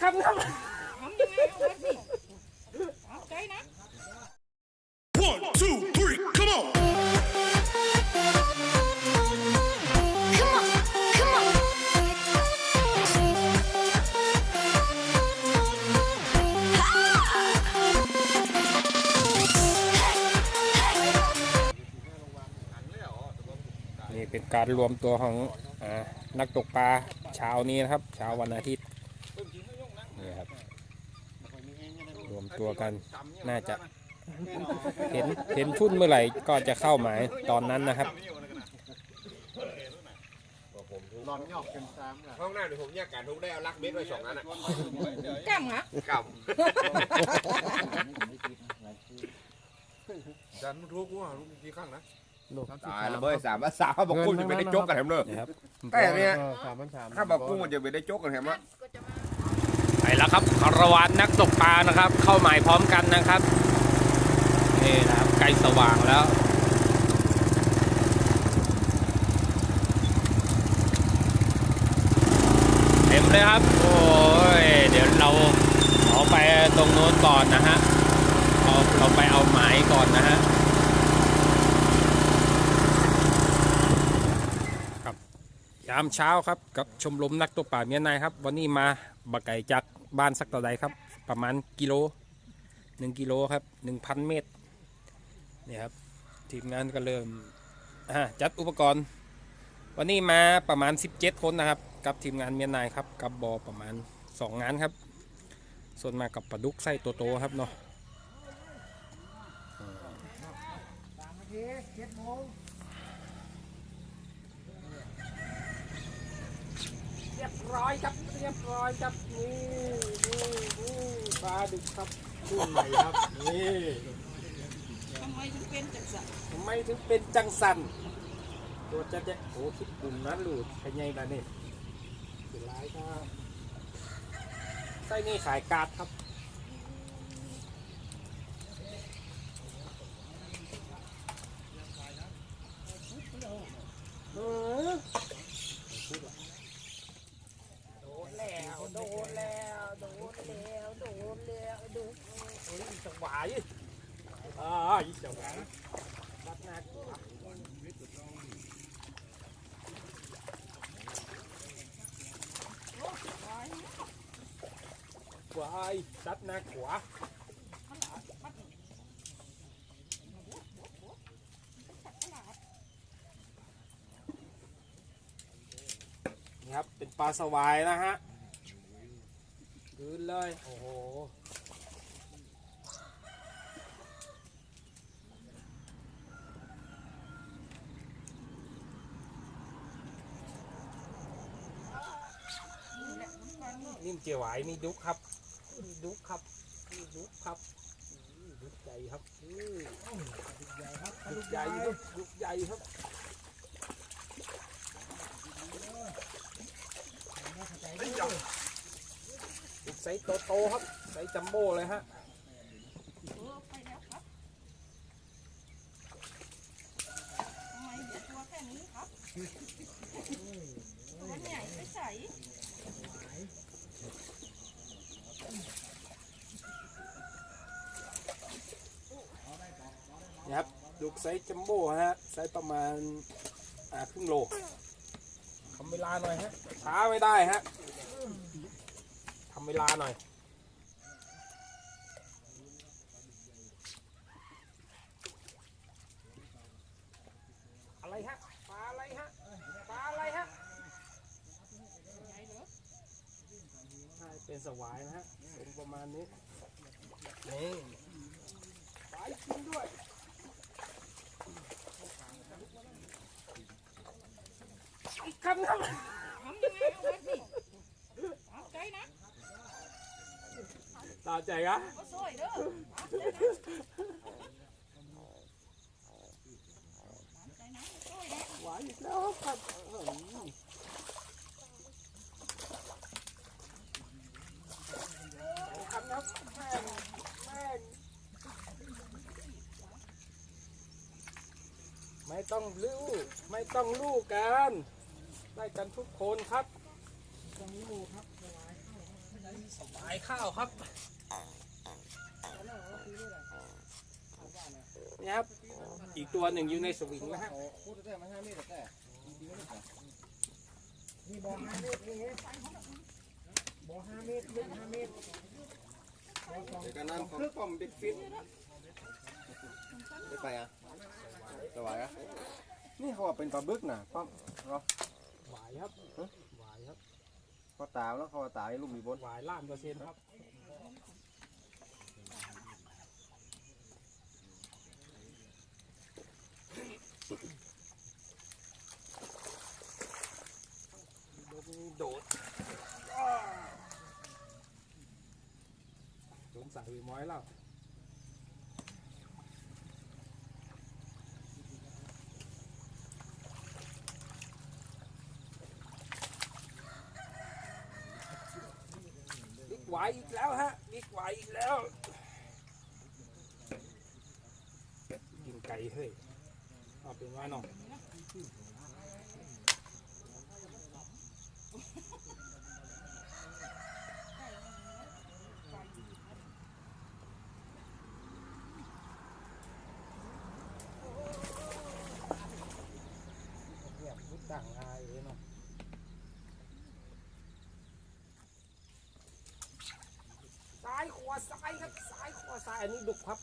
คำครับทำยังไงเอาไว้สิเอาใจนะ One, two, three, come on! Come on, come on. Ah! นี่เป็นการรวมตัวของอานักตกปลาเช้านี้นะครับเช้าวันอาทิตย์นี่ครับรวม ตัวกัน น่าจะเห็นเห็นทุ่นเมื่อไหร่ก็จะเข้าหมายตอนนั้นนะครับห้องหน้าเดี๋ยวผมแยกกันทุกได้เอาลักเม็ดไว้สองอันอะกล้ามเหรอเก่าดันทุกว่าลูกกี่ข้างนะตายแล้วเบ้ยสามว่าสามบอกกุ้งจะไปได้จกกันแถมเลยนะครับแต่เนี่ยสามพันสามถ้าบอกกุ้งมันจะไปได้จกกันแถมว่าไป แล้วครับคารวานนักตกปลานะครับ เข้าหมายพร้อมกันนะครับนี่นะครับใกลสว่างแล้วเต็มเลยครับ โอ้ยเดี๋ยวเราเอาไปตรงโน้นก่อนนะฮะเราเราไปเอาหมายก่อนนะฮะยามเช้าครับกับชมรมนักตกป่าเมียนายครับ วันนี้มาบักไก่จาก บ้านสักต่อใดครับ ประมาณกิโลหนึ่งกิโลครับหนึ่งพันเมตรนี่ครับทีมงานก็เริ่มจัดอุปกรณ์ วันนี้มาประมาณ 17 คนนะครับ กับทีมงานเมียนายครับ กับบอประมาณ 2 งานครับ ส่วนมากกับปลาดุกไส้โตครับเนาะ รียบร้อยครับเรียบร้อยครับนี่นี่นี่ปลาดุกครับรุ่นใหม่ครับนี่ทำไมถึงเป็นจังสันทำไมถึงเป็นจังสันตัวจะจะโอ้คิดปุ่มนั้นหลุดขยัยแบบนี้เป็นไรครับไส้นี่ขายการ์ดครับ เออโดนแล้ว โดนแล้ว โดนแล้ว โดนแล้วโดนเฮ้ยจังหวะยี่อ่ายี่จังหวะรัดหน้ากลัววายรัดหน้าขวานี่ครับ เป็นปลาสวายนะฮะคืนเลย โอ้โห นิ่มเจียวไหวนี่ดุกครับนี่ดุกครับนี่ดุกครับนี่ดุกใหญ่ครับนี่ดุกใหญ่ครับดุกใหญ่ครับดุกใหญ่ครับดุกไซส์โตๆครับไซส์จัมโบ้เลยฮะเออไปแล้วครับทำไมเหลือตัวแค่นี้ครับตัวใหญ่ไปใส่ นี่ครับ ดุกไซส์จัมโบ้ฮะไซส์ประมาณอ่าครึ่งโลทำเวลาหน่อยฮะช้าไม่ได้ฮะทำเวลาหน่อยอะไรฮะปลาอะไรฮะปลาอะไรฮะใช่เป็นสวายนะฮะเป็นประมาณนี้นี่ปลาจริงด้วย อีกคำครับทำยังไงเอาไว้สิเอาใจนะตามใจครับเอาสวยเด้อเอเอาใจนะเอาสวยนะหวานอีกแล้วครับคำครับแม่แม่ไม่ต้องลูกไม่ต้องลูกกัน ได้กันทุกคนครับต้องลูกครับสบายข้าวครับนี่ครับ อีกตัวหนึ่งอยู่ในสวิงนะฮะเดี๋ยวกันน้ำเขาป้อมบิ๊กฟิตไม่ไปอะสบายอะนี่เขาว่าเป็นปลาบึกน่ะป้อม หวายครับหวายครับเขาตามแล้วเขาว่าตายลูกมีบนหวายล้านเปอร์เซ็นต์ครับโดดสงสัยวิม้อยแล้ว ไหวอีกแล้วฮะมีกไหวอีกแล้วกินไก่เฮ้ยเอาเป็นว่าน้องยบมุดต่างอายเลยเนาะ ซ้ายขวาซ้ายครับซ้ายขวาซ้ายอันนี้ดุกครับ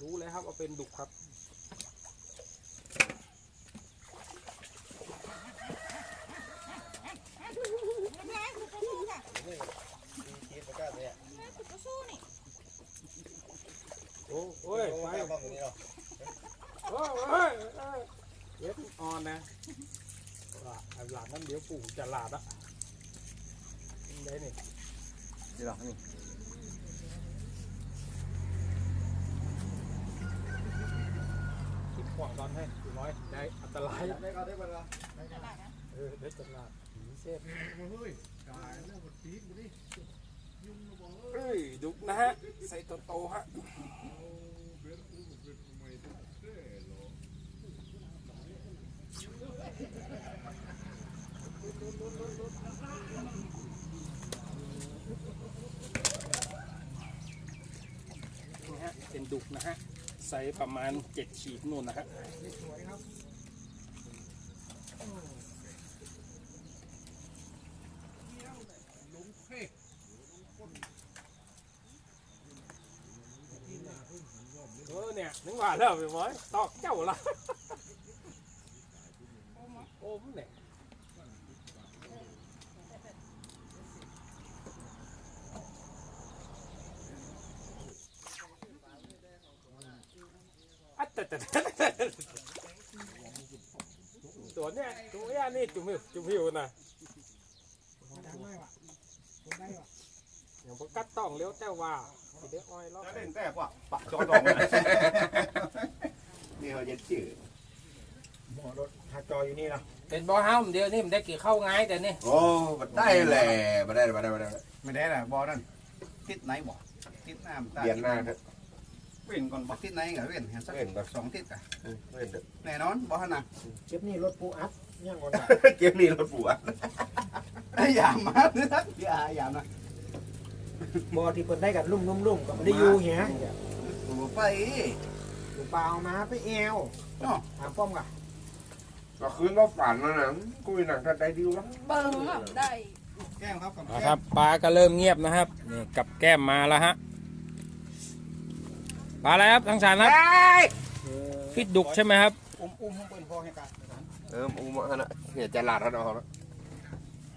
รู้เลยครับว่าเป็นดุกครับโอ้โอ้ยไปโอ้ยโอ้ยโอ้ยเย็บออนนะว่าอันหลังนั้นเดี๋ยวปู่จะลาดอะได้นี่นี่หรอนี่ คิดขวางตอนให้อยู่น้อยได้อันตรายได้ก็ได้เวลาเออได้ตลาดผีเส้นเฮ้ยดุกนะฮะใส่โตโตๆฮะนี่ฮะเป็นดุกนะฮะ ไซส์ประมาณเจ็ดขีดนู่นนะฮะเออเนี่ยนึกว่าแล้วไปม้อยตอกเจ้าละโอ้มเนี่ยอัดแตัวเนี่ยตัวเนี้ยนี่จุ่มหิวจุ่มหิวนะอย่างพวกกัดต้องเลี้ยวแต่ว่าสิเดี๋ยวอ้อยล็อจะเล่นแต่ว่าปะจอดองนี่เขาเย็ดจืดถ้าจออยู่นี่นะเป็นบ่อห้ามเดียวนี่มันได้กี่เข้าง่ายแต่นี่โอ้บัดได้แหละบัดได้บัดได้บัดได้ไม่ได้แหละบอนั่นทิศไหนบอทิศหน้ามันตาเปลี่ยนหน้า เถอะเว้นก่อนบอกทิศไหนกับเว้นเห็นสักเว้นก่อน สองทิศอะเล่นเถอะแน่นอนบอฮะนะเจ็บนี่รถปูอัดย่างก่อนนะเกมนี้รถปัวไอ้ยามมาเนื้ออย่าอย่านะบอที่เปิดได้กันลุ่มลุ่มลุ่มก็ไม่ได้อยู่เหี้ยโอ้ไปอยู่เปล่ามาไปแอวเนาะถามป้อมก่ะก็คืนเราฝันแล้วนะคุยหนังทันใจดีวะเบิ่งแบบได้แก้มครับกับนะแก้ครัมบปลาก็เริ่มเงียบนะครับนี่กับแก้มมาแล้วฮะ ปลาอะไรครับทั้งสารครับฟิตดุกใช่ไหมครับอุ้มอุ้มเปิ้นพอให้กันเอออูมาฮะนะเนี่ยจะหลาดเขาเอาแล้ว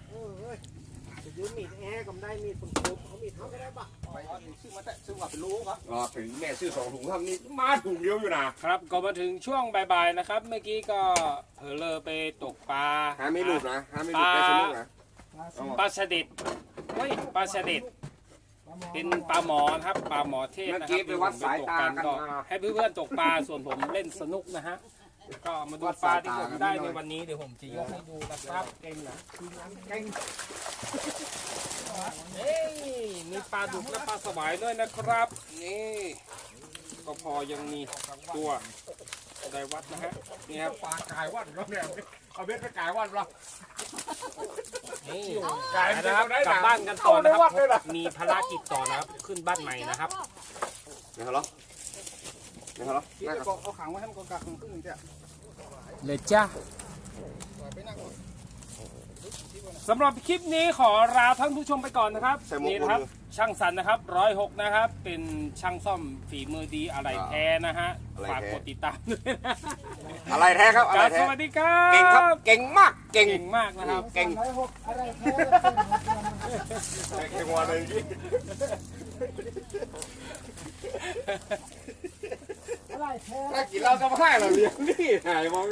โอ้ยจะยืมมีดแอร์ก็ไม่ได้มีดคนโคบเขามีดเขาก็ได้ปะไปซื้อมาแต่ซื้อว่าเป็นรู้ครับรอถึงแม่ซื้อสองถุงทำนี่มาถุงเดียวอยู่นะครับก็มาถึงช่วงบ่ายๆนะครับ เมื่อกี้ก็เผลอเลอไปตกปลาหาไม่หลุดนะหาไม่หลุดได้สนุกนะปลาสดิดเฮ้ยปลาสดิด เป็นปลาหมอนะครับปลาหมอเทศเมื่อนะคกี้รับไปวัดสายตากันก็มาให้เพื่อนๆตกปลาส่วนผมเล่นสนุกนะฮะก็มาดูปลาที่ผมได้ในวันนี้เดี๋ยวผมจะยกให้ดูนะครับเก่งนะเก่งเฮ้ยมีปลาดุกและปลาสวายด้วยนะครับนี่ก็พอยังมีตัวได้วัดนะฮะนี่ครับปลากายวัดก็เนี่ยเอาเบ็ดไปกายวันเหรอ นี่กายนะครับกลับบ้านกันต่อนะครับ มีภารกิจต่อนะครับ ขึ้นบ้านใหม่นะครับเดี๋ยวเหรอเดี๋ยวเหรอที่จะกเอาขังไว้ให้มันกอกาของครึ่งเดียวเลยจ้าสำหรับคลิปนี้ขอลาท่านผู้ชมไปก่อนนะครับ ใส่หมวกนี่นะครับมือ ช่างสันนะครับร้อยหกนะครับ เป็นช่างซ่อมฝีมือดีอะไรแท้นะฮะอะไรฝากแท้กดติดตามด้วยนะอะไรแท้ครับอะไรครับสแท้วัสดีครับเก่งครับเก่งมากเก่งเก่งมากนะครับเก่งร้อยหกอะไรแท้เก่งกว่าเลยพี่อะไรแท้ถ้ากินเหล้าก็ไม่ให้เราเลี้ยงนี่หายมอง